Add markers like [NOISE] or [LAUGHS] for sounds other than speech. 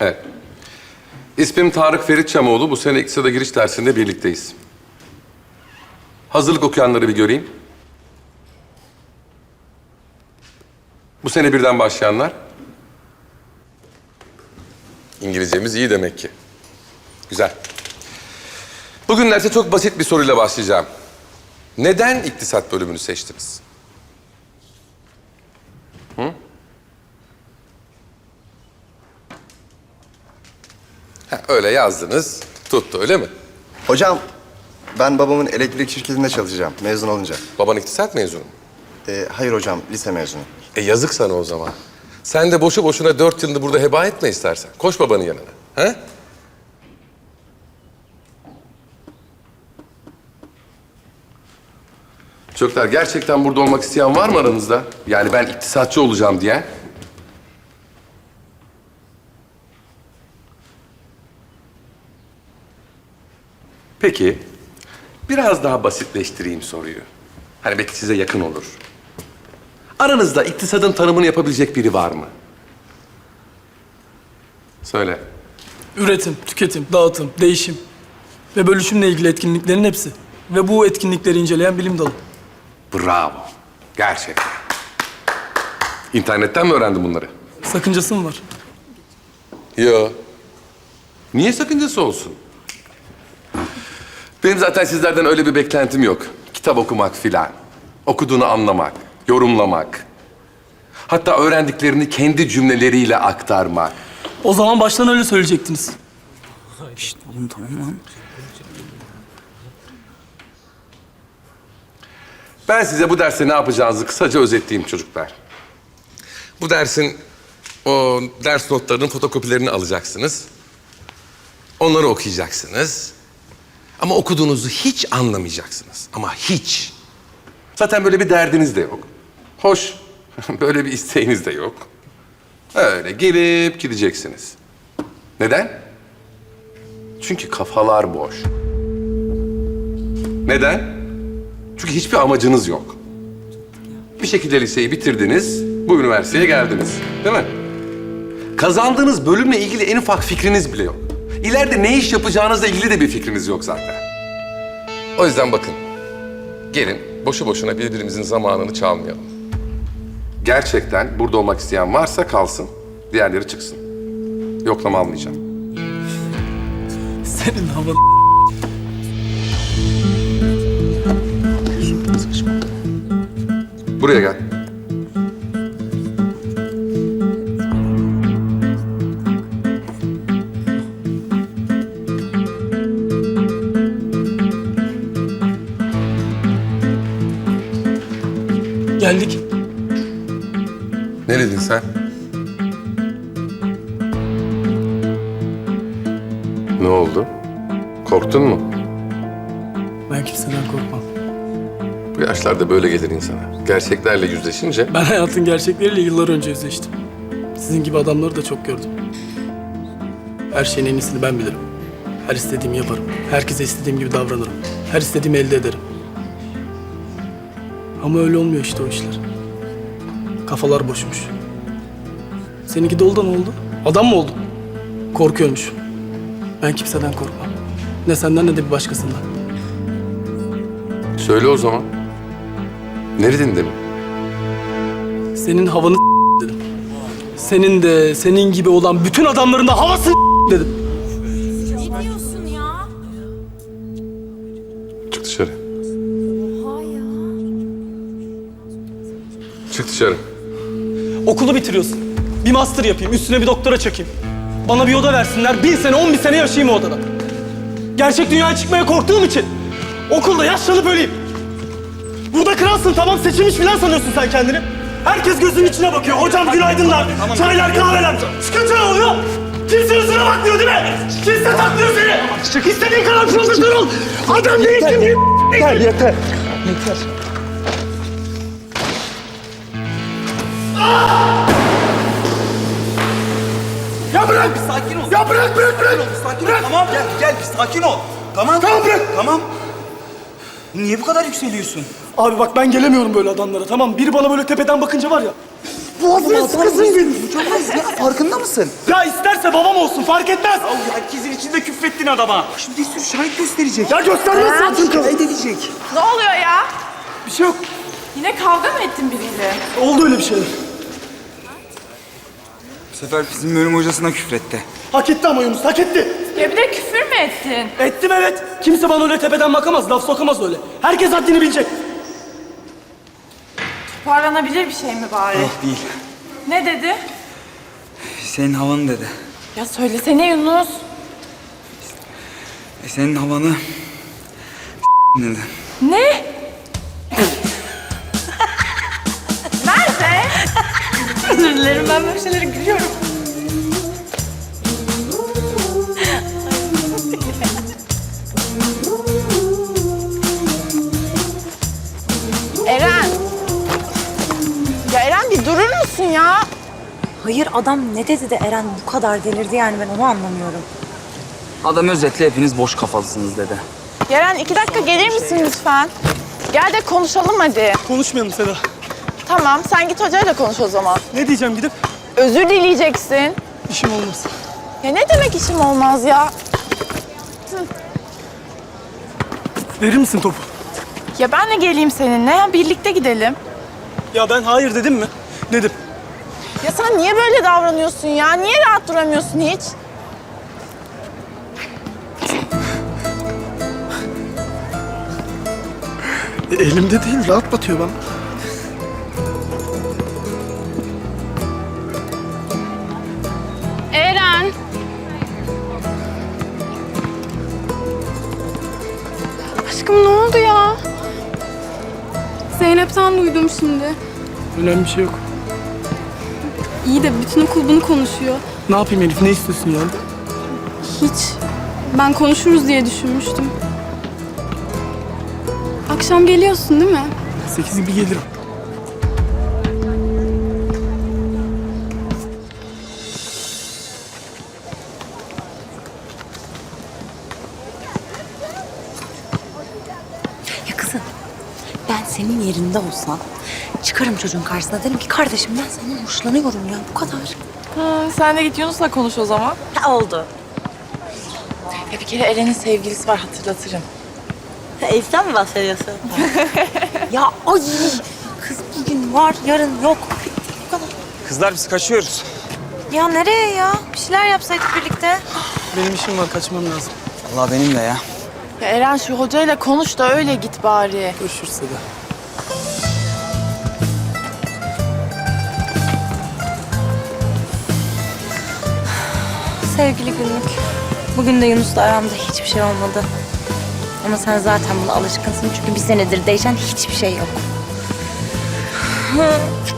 Evet. İsmim Tarık Ferit Çamoğlu. Bu sene İktisada giriş dersinde birlikteyiz. Hazırlık okuyanları bir göreyim. Bu sene birden başlayanlar. İngilizcemiz iyi demek ki. Güzel. Bugün derse çok basit bir soruyla başlayacağım. Neden iktisat bölümünü seçtiniz? Ha, öyle yazdınız, tuttu öyle mi? Hocam ben babamın elektrik şirketinde çalışacağım mezun olunca. Baban iktisat mezunu mu? Ee, hayır hocam lise mezunu. E yazık sana o zaman. Sen de boşu boşuna dört yılını burada heba etme istersen. Koş babanın yanına. He? Çocuklar gerçekten burada olmak isteyen var mı aranızda? Yani ben iktisatçı olacağım diyen. Peki, biraz daha basitleştireyim soruyu. Hani belki size yakın olur. Aranızda iktisadın tanımını yapabilecek biri var mı? Söyle. Üretim, tüketim, dağıtım, değişim ve bölüşümle ilgili etkinliklerin hepsi. Ve bu etkinlikleri inceleyen bilim dalı. Bravo. Gerçekten. İnternetten mi öğrendin bunları? Sakıncası mı var? Yo. Niye sakıncası olsun? Benim zaten sizlerden öyle bir beklentim yok. Kitap okumak filan. Okuduğunu anlamak, yorumlamak. Hatta öğrendiklerini kendi cümleleriyle aktarmak. O zaman baştan öyle söyleyecektiniz. Oğlum tamam lan. Ben size bu derste ne yapacağınızı kısaca özetleyeyim çocuklar. Bu dersin o ders notlarının fotokopilerini alacaksınız. Onları okuyacaksınız. Ama okuduğunuzu hiç anlamayacaksınız. Ama hiç. Zaten böyle bir derdiniz de yok. Hoş, [LAUGHS] böyle bir isteğiniz de yok. Öyle gelip gideceksiniz. Neden? Çünkü kafalar boş. Neden? Çünkü hiçbir amacınız yok. Bir şekilde liseyi bitirdiniz, bu üniversiteye geldiniz. Değil mi? Kazandığınız bölümle ilgili en ufak fikriniz bile yok. İleride ne iş yapacağınızla ilgili de bir fikriniz yok zaten. O yüzden bakın, gelin boşu boşuna birbirimizin zamanını çalmayalım. Gerçekten burada olmak isteyen varsa kalsın, diğerleri çıksın. Yoklama almayacağım. Senin havan... Buraya gel. Geldik. Ne dedin sen? Ne oldu? Korktun mu? Ben kimseden korkmam. Bu yaşlarda böyle gelir insana. Gerçeklerle yüzleşince Ben hayatın gerçekleriyle yıllar önce yüzleştim. Sizin gibi adamları da çok gördüm. Her şeyin en iyisini ben bilirim. Her istediğimi yaparım. Herkese istediğim gibi davranırım. Her istediğimi elde ederim. Ama öyle olmuyor işte o işler. Kafalar boşmuş. Seninki dolu da ne oldu? Adam mı oldun? Korkuyormuş. Ben kimseden korkmam. Ne senden ne de bir başkasından. söyle o zaman. Ne dedin demin? Senin havanı dedim. Senin de senin gibi olan bütün adamların da havası dedim. Çık dışarı. Okulu bitiriyorsun. Bir master yapayım, üstüne bir doktora çekeyim. Bana bir oda versinler, bin sene, on bin sene yaşayayım o odada. Gerçek dünyaya çıkmaya korktuğum için okulda yaşlanıp öleyim. Burada kralsın tamam, seçilmiş falan sanıyorsun sen kendini. Herkes gözünün içine bakıyor. Hocam günaydınlar, çaylar, kahveler. Sıkıntı ne oluyor? Kimse yüzüne bakmıyor değil mi? Kimse takmıyor seni. İstediğin kadar profesör ol. Adam değilsin. Yeter, yeter. Yeter. Bırak! Sakin ol. Ya bırak bırak bırak! Sakin ol. Tamam gel gel bir sakin ol. Tamam. Tamam bırak. Tamam. Niye bu kadar yükseliyorsun? Abi bak ben gelemiyorum böyle adamlara tamam. Biri bana böyle tepeden bakınca var ya. Boğazını sıkısın benim. Çok az ya. Farkında mısın? Ya isterse babam olsun fark etmez. Herkesin içinde küfrettin adama. Şimdi bir sürü şahit gösterecek. Ya göstermezsin çünkü. Şahit edecek. Ne oluyor ya? Bir şey yok. Yine kavga mı ettin biriyle? Oldu öyle bir şeyler. Sefer bizim bölüm hocasına küfretti. Hak etti ama Yunus hak etti. Ya bir de küfür mü ettin? Ettim evet. Kimse bana öyle tepeden bakamaz, laf sokamaz öyle. Herkes haddini bilecek. Toparlanabilir bir şey mi bari? Yok değil. Ne dedi? Senin havanı dedi. Ya söylesene Yunus. E senin havanı dedi. Ne? Özür dilerim ben böyle şeylere gülüyorum. Eren. Ya Eren bir durur musun ya? Hayır adam ne dedi de Eren bu kadar delirdi yani ben onu anlamıyorum. Adam özetle hepiniz boş kafalısınız dedi. Eren iki dakika gelir misin lütfen? Gel de konuşalım hadi. Konuşmayalım Seda. Tamam sen git hocayla konuş o zaman. Ne diyeceğim gidip? Özür dileyeceksin. İşim olmaz. Ya ne demek işim olmaz ya? Verir misin topu? Ya ben de geleyim seninle ya birlikte gidelim. Ya ben hayır dedim mi? Dedim. Ya sen niye böyle davranıyorsun ya? Niye rahat duramıyorsun hiç? E, elimde değil, rahat batıyor bana. Zeynep'ten duydum şimdi. Önemli bir şey yok. İyi de bütün okul bunu konuşuyor. Ne yapayım Elif, ne istiyorsun yani? Hiç. Ben konuşuruz diye düşünmüştüm. Akşam geliyorsun değil mi? Sekiz gibi gelirim. Senin yerinde olsam çıkarım çocuğun karşısına derim ki kardeşim ben senden hoşlanıyorum ya bu kadar. Ha, sen de git Yunus'la konuş o zaman. Ha, oldu. Ya bir kere Eren'in sevgilisi var hatırlatırım. Elif'ten mi bahsediyorsun? [LAUGHS] ya ay kız bugün var yarın yok. Bu kadar. Kızlar biz kaçıyoruz. Ya nereye ya? Bir şeyler yapsaydık birlikte. Benim işim var, kaçmam lazım. Allah benim de ya. Ya Eren şu hocayla konuş da öyle git bari. Görüşürüz Seda. Sevgili günlük. Bugün de Yunus'la aramda hiçbir şey olmadı. Ama sen zaten buna alışkınsın çünkü bir senedir değişen hiçbir şey yok. [LAUGHS]